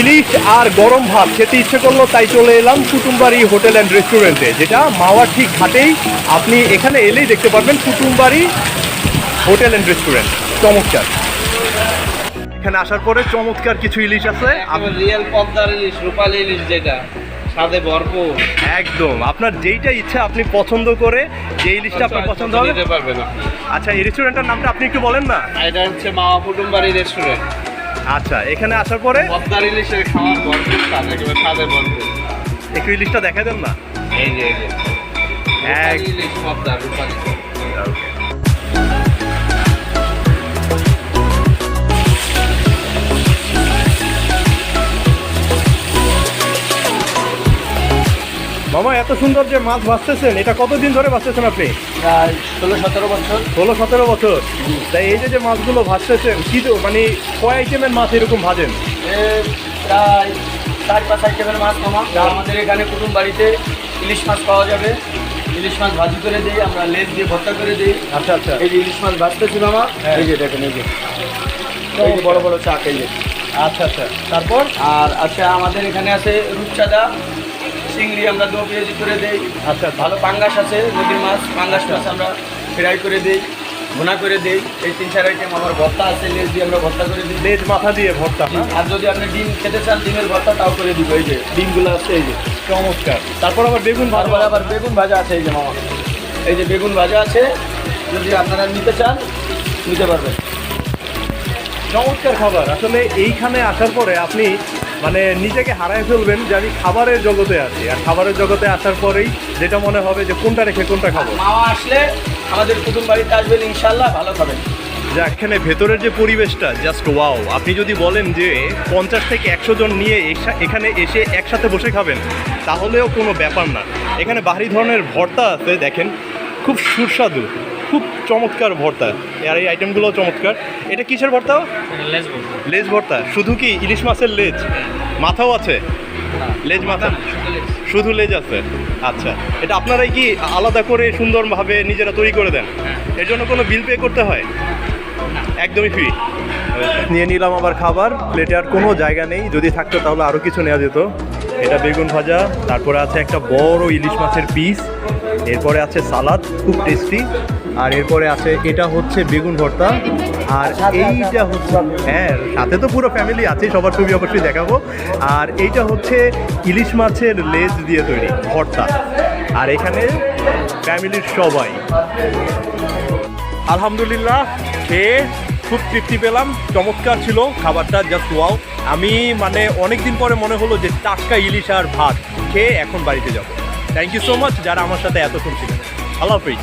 ইলিশ আর গরম ভাত খেতে ইচ্ছে করল তাই চলে এলাম কুটুমবাড়ি হোটেল অ্যান্ড রেস্টুরেন্টে যেটা মাওয়া ঠিক ঘাটেই আপনি এখানে এলেই দেখতে পারবেন কুটুমবাড়ি হোটেল অ্যান্ড রেস্টুরেন্ট। চমৎকার। এখানে আসার পরে চমৎকার কিছু ইলিশ আছে। রিয়েল পদ্মার ইলিশ রূপালী ইলিশ যেটা স্বাদে ভরপুর। একদম। আপনার যেইটা ইচ্ছা আপনি পছন্দ করে যে ইলিশটা আপনার পছন্দ হবে। নিতে পারবেন আচ্ছা এই রেস্টুরেন্টটার নামটা আপনি একটু বলেন না। এটা হচ্ছে মাওয়া কুটুমবাড়ি রেস্টুরেন্ট। আচ্ছা এখানে আসার পরে? পদ্মার ইলিশের খাওয়ার ভরপুর স্বাদ একেবারে স্বাদে ভরপুর একটু ইলিশটা দেখা দেন না? এই যে এই যে। এক ইলিশ পদ্মা রূপালী। মামা এত সুন্দর যে মাছ ভাজতেছেন এটা কতদিন ধরে ভাজতেছেন আপনি? প্রায় ষোলো সতেরো বছর। ষোলো সতেরো বছর। তাই এই যে যে মাছগুলো ভাজতেছেন কি তো মানে কয় আইটেমের মাছ এরকম ভাজেন? প্রায় চার পাঁচ আইটেমের মাছ মামা। আমাদের এখানে কুটুম বাড়িতে ইলিশ মাছ পাওয়া যাবে। ইলিশ মাছ ভাজি করে দিই আমরা লেজ দিয়ে ভর্তা করে দিই। আচ্ছা আচ্ছা। এই যে ইলিশ মাছ ভাজতেছি মামা। হ্যাঁ। এই যে দেখেন এই যে। এই যে বড় বড় চাক এই যে। আচ্ছা আচ্ছা। তারপর? আর আচ্ছা আমাদের এখানে আছে রূপচাঁদা। চিংড়ি আমরা দো পেঁয়াজি করে দিই। আচ্ছা। ভালো পাঙ্গাস আছে নদীর মাছ পাঙ্গাস মাছ আমরা ফ্রাই করে দিই ভুনা করে দিই। এই তিন চার আইটেম আমার ভর্তা আছে লেজ দিয়ে আমরা ভর্তা করে দিই। লেজ মাথা দিয়ে ভর্তা? আর যদি আপনি ডিম খেতে চান ডিমের ভর্তা তাও করে দিব। এই যে ডিমগুলো আছে এই যে। চমৎকার। তারপর আবার বেগুন ভাজা। তারপরে আবার বেগুন ভাজা আছে এই যে মামা। এই যে বেগুন ভাজা আছে যদি আপনারা নিতে চান নিতে পারবেন। চমৎকার খাবার। আসলে এইখানে আসার পরে আপনি মানে নিজেকে হারায় ফেলবেন যে আমি খাবারের জগতে আছি। আর খাবারের জগতে আসার পরেই যেটা মনে হবে যে কোনটা রেখে কোনটা খাব। মামা আসলে আমাদের কুটুম বাড়িতে আসবেন ইনশাল্লাহ ভালো খাবেন। যে এখানে ভেতরের যে পরিবেশটা জাস্ট ওয়াও আপনি যদি বলেন যে পঞ্চাশ থেকে একশো জন নিয়ে এখানে এসে একসাথে বসে খাবেন তাহলেও কোনো ব্যাপার না। এখানে বাহারি ধরনের ভর্তা আছে দেখেন। খুব সুস্বাদু খুব চমৎকার ভর্তা। আর এই আইটেমগুলো চমৎকার। এটা কিসের ভর্তা। লেজ ভর্তা। শুধু কি ইলিশ মাছের লেজ? মাথাও আছে? লেজ মাথা? শুধু লেজ। আছে? আচ্ছা। এটা আপনারাই কি আলাদা করে সুন্দরভাবে নিজেরা তৈরি করে দেন? এর জন্য কোনো বিল পে করতে হয়? একদমই ফ্রি নিয়ে নিলাম আবার খাবার। প্লেটে আর কোনো জায়গা নেই। যদি থাকতো তাহলে আরও কিছু নেওয়া যেত। এটা বেগুন ভাজা তারপরে আছে একটা বড় ইলিশ মাছের পিস এরপরে আছে সালাদ খুব টেস্টি আর এরপরে আছে, এটা হচ্ছে বেগুন ভর্তা। আর এইটা হচ্ছে হ্যাঁ সাথে তো পুরো ফ্যামিলি আছে সবার ছবি অবশ্যই দেখাবো। আর এইটা হচ্ছে ইলিশ মাছের লেজ দিয়ে তৈরি ভর্তা। আর এখানে ফ্যামিলির সবাই। আলহামদুলিল্লাহ, খেয়ে খুব তৃপ্তি পেলাম, চমৎকার ছিল খাবারটা জাস্ট ওয়াও আমি মানে অনেক দিন পরে মনে হলো যে টাটকা ইলিশ আর ভাত, খেয়ে এখন বাড়িতে যাব। থ্যাংক ইউ সো মাচ যারা আমার সাথে এতক্ষণ ছিলেন। আল্লাহ হাফিজ।